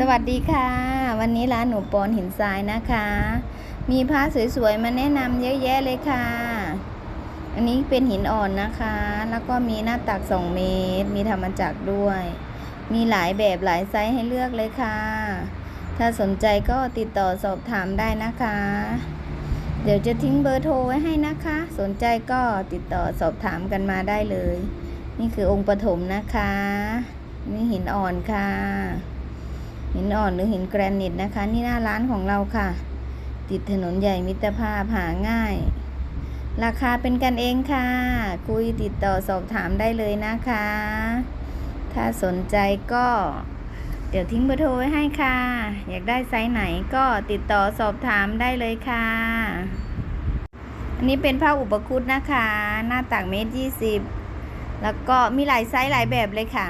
สวัสดีค่ะ วันนี้ร้านหนูปอนหินทรายนะคะ มีผ้าสวยๆมาแนะนำเยอะแยะเลยค่ะ อันนี้เป็นหินอ่อนนะคะ แล้วก็มีหน้าตัก2เมตร มีธรรมจักรด้วย มีหลายแบบหลายไซส์ให้เลือกเลยค่ะ ถ้าสนใจก็ติดต่อสอบถามได้นะคะ เดี๋ยวจะทิ้งเบอร์โทรไว้ให้นะคะ สนใจก็ติดต่อสอบถามกันมาได้เลย นี่คือองค์ปฐมนะคะ นี่หินอ่อนค่ะ หินอ่อนหรือหินแกรนิตนะคะ นี่หน้าร้านของเราค่ะ ติดถนนใหญ่มิตรภาพหาง่าย ราคาเป็นกันเองค่ะ คุยติดต่อสอบถามได้เลยนะคะ ถ้าสนใจก็ เดี๋ยวทิ้งเบอร์โทรไว้ให้ค่ะ อยากได้ไซส์ไหนก็ติดต่อสอบถามได้เลยค่ะ อันนี้เป็นผ้าอุปคุตนะคะ หน้าตักเมตรยี่สิบแล้วก็มีหลายไซส์หลายแบบเลยค่ะ